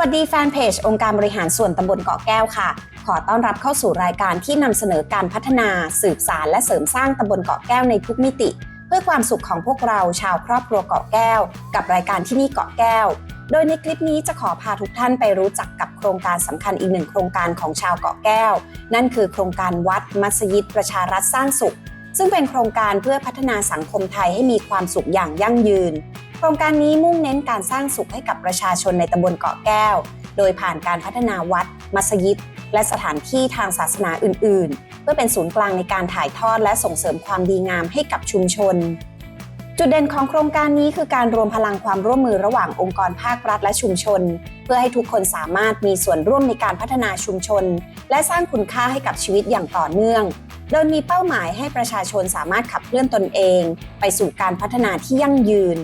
วัสดีแฟนเพจองค์การบริหารส่วนตำบลเกาะแก้วค่ะ ขอต้อนรับเข้าสู่รายการที่นำเสนอการพัฒนา สืบสารและเสริมสร้างตำบลเกาะแก้วในทุกมิติ เพื่อความสุขของพวกเราชาวครอบครัวเกาะแก้ว กับรายการที่นี่เกาะแก้ว โดยในคลิปนี้จะขอพาทุกท่านไปรู้จักกับโครงการสำคัญอีกหนึ่งโครงการของชาวเกาะแก้ว นั่นคือโครงการวัดมัสยิดประชารัฐสร้างสุข ซึ่งเป็นโครงการเพื่อพัฒนาสังคมไทยให้มีความสุขอย่างยั่งยืน โครงการนี้มุ่งเน้นการสร้างสุขให้กับประชาชนในตำบลเกาะแก้ว โดยผ่านการพัฒนาวัด มัสยิด และสถานที่ทางศาสนาอื่น ๆ เพื่อเป็นศูนย์กลางในการถ่ายทอดและส่งเสริมความดีงามให้กับชุมชน จุดเด่นของโครงการนี้คือการรวมพลังความร่วมมือระหว่างองค์กรภาครัฐและชุมชน เพื่อให้ทุกคนสามารถมีส่วนร่วมในการพัฒนาชุมชน และสร้างคุณค่าให้กับชีวิตอย่างต่อเนื่อง โดยมีเป้าหมายให้ประชาชนสามารถขับเคลื่อนตนเอง ไปสู่การพัฒนาที่ยั่งยืน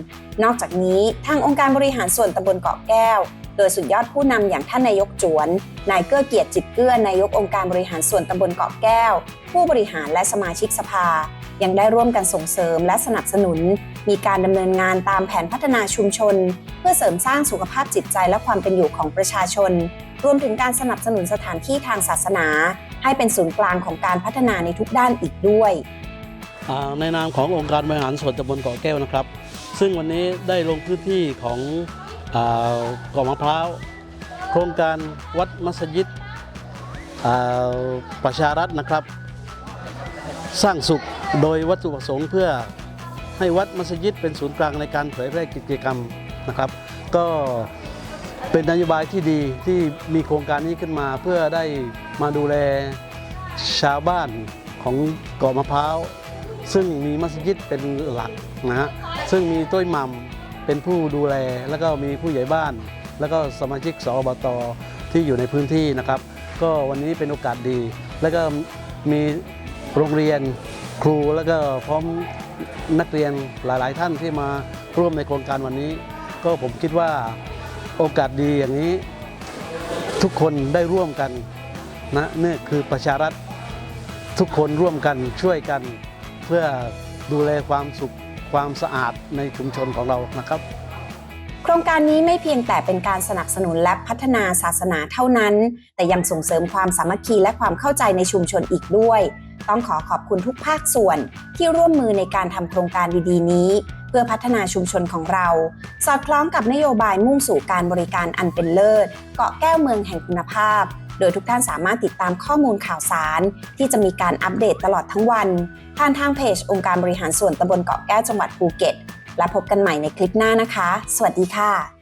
นอกจากนี้ทางองค์การบริหารส่วนตำบลเกาะแก้ว โดยสุดยอดผู้นำอย่างท่านนายกจวน นายเกื้อเกียรติจิตเกื้อนายกองค์การบริหารส่วนตำบลเกาะแก้ว ผู้บริหารและสมาชิกสภา ยังได้ร่วมกันส่งเสริมและสนับสนุน มีการดำเนินงานตามแผนพัฒนาชุมชน เพื่อเสริมสร้างสุขภาพจิตใจและความเป็นอยู่ของประชาชน รวมถึงการสนับสนุนสถานที่ทางศาสนา ให้เป็นศูนย์กลางของการพัฒนาในทุกด้านอีกด้วยอ่าในนามขององค์การบริหารส่วนตำบลเกาะแก้วนะครับ ซึ่งวันนี้ได้ลงพื้นที่ของเกาะมะพร้าวโครงการวัดมัสยิดประชารัฐนะครับ สร้างสุข โดยวัตถุประสงค์เพื่อให้วัดมัสยิดเป็นศูนย์กลางในการเผยแพร่กิจกรรมนะครับ ก็เป็นนโยบายที่ดีที่มีโครงการนี้ขึ้นมาเพื่อได้มาดูแลชาวบ้านของเกาะมะพร้าว ซึ่งมีมัสยิดเป็นหลักนะฮะซึ่งมีต้ยมัมเป็นผู้ดูแล แล้วก็มีผู้ใหญ่บ้าน แล้วก็สมาชิกสอบตที่อยู่ในพื้นที่นะครับ ก็วันนี้เป็นโอกาสดี แล้วก็มีโรงเรียน ครูแล้วก็พร้อมนักเรียนหลาย ๆ ท่านที่มาร่วมในโครงการวันนี้ ก็ผมคิดว่าโอกาสดีอย่างนี้ ทุกคนได้ร่วมกันนะนี่คือประชารัฐทุกคนร่วมกันช่วยกัน เพื่อดูแลความสุขความสะอาดในชุมชนของเรานะครับ โครงการนี้ไม่เพียงแต่เป็นการสนับสนุนและพัฒนาศาสนาเท่านั้น แต่ยังส่งเสริมความสามัคคีและความเข้าใจในชุมชนอีกด้วย ต้องขอขอบคุณทุกภาคส่วนที่ร่วมมือในการทำโครงการดีๆนี้ เพื่อพัฒนาชุมชนของเรา สอดคล้องกับนโยบายมุ่งสู่การบริการอันเป็นเลิศ เกาะแก้วเมืองแห่งคุณภาพ โดยทุกท่านสามารถติดตามข้อมูลข่าวสาร ที่จะมีการอัปเดตตลอดทั้งวันผ่านทางเพจองค์การบริหารส่วนตำบลเกาะแก้วจังหวัดภูเก็ต และพบกันใหม่ในคลิปหน้านะคะ สวัสดีค่ะ